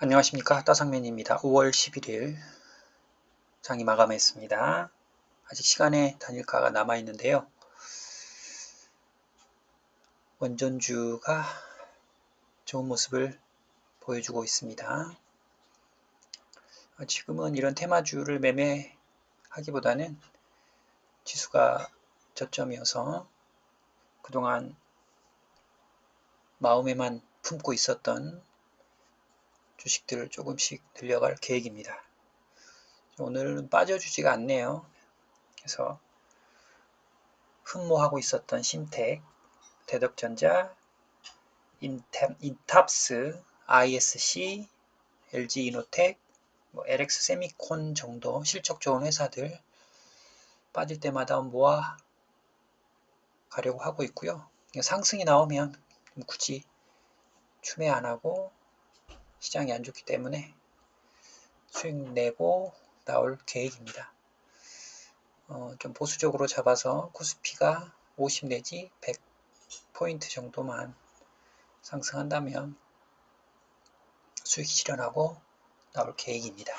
안녕하십니까 따상맨입니다. 5월 11일 장이 마감했습니다. 아직 시간의 단일가가 남아 있는데요. 원전주가 좋은 모습을 보여주고 있습니다. 지금은 이런 테마주를 매매하기보다는 지수가 저점이어서 그동안 마음에만 품고 있었던 주식들을 조금씩 늘려갈 계획입니다. 오늘은 빠져주지가 않네요. 그래서 흠모하고 있었던 심텍, 대덕전자, 인탑스, ISC, LG이노텍, 뭐 LX 세미콘 정도 실적 좋은 회사들 빠질 때마다 모아 가려고 하고 있고요. 상승이 나오면 굳이 추매 안 하고 시장이 안 좋기 때문에 수익 내고 나올 계획입니다. 어, 좀 보수적으로 잡아서 코스피가 50 내지 100포인트 정도만 상승한다면 수익 실현하고 나올 계획입니다.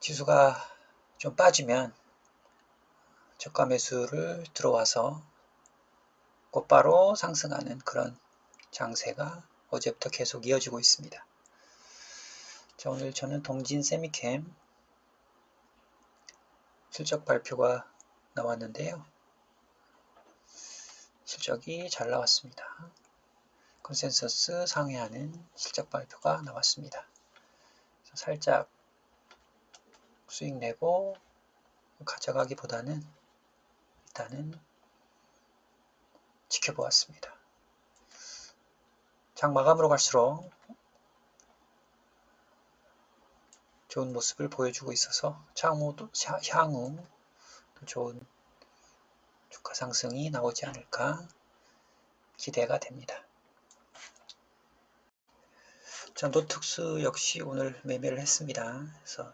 지수가 좀 빠지면 저가 매수를 들어와서 곧바로 상승하는 그런 장세가 어제부터 계속 이어지고 있습니다. 자, 오늘 저는 동진 세미캠 실적 발표가 나왔는데요. 실적이 잘 나왔습니다. 컨센서스 상회하는 실적 발표가 나왔습니다. 살짝 수익 내고 가져가기보다는 일단은 지켜보았습니다. 장 마감으로 갈수록 좋은 모습을 보여주고 있어서 향후도, 향후 좋은 주가 상승이 나오지 않을까 기대가 됩니다. 자, 노특스 역시 오늘 매매를 했습니다. 그래서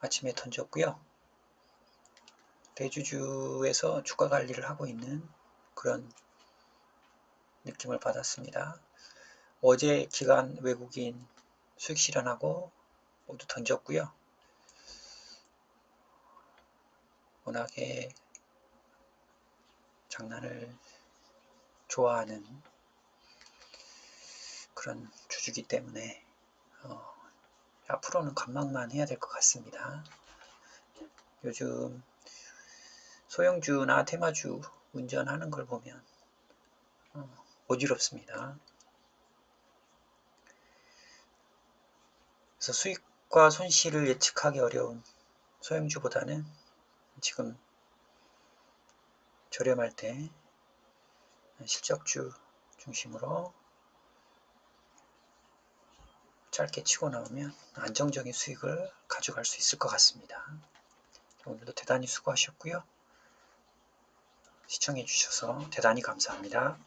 아침에 던졌고요. 대주주에서 주가 관리를 하고 있는 그런 느낌을 받았습니다. 어제 기간 외국인 수익 실현하고 모두 던졌고요. 워낙에 장난을 좋아하는 그런 주주기 때문에 어, 앞으로는 관망만 해야 될 것 같습니다. 요즘 소형주나 테마주 운전하는 걸 보면 어, 어지럽습니다. 그래서 수익과 손실을 예측하기 어려운 소형주보다는 지금 저렴할 때 실적주 중심으로 짧게 치고 나오면 안정적인 수익을 가져갈 수 있을 것 같습니다. 오늘도 대단히 수고하셨고요. 시청해 주셔서 대단히 감사합니다.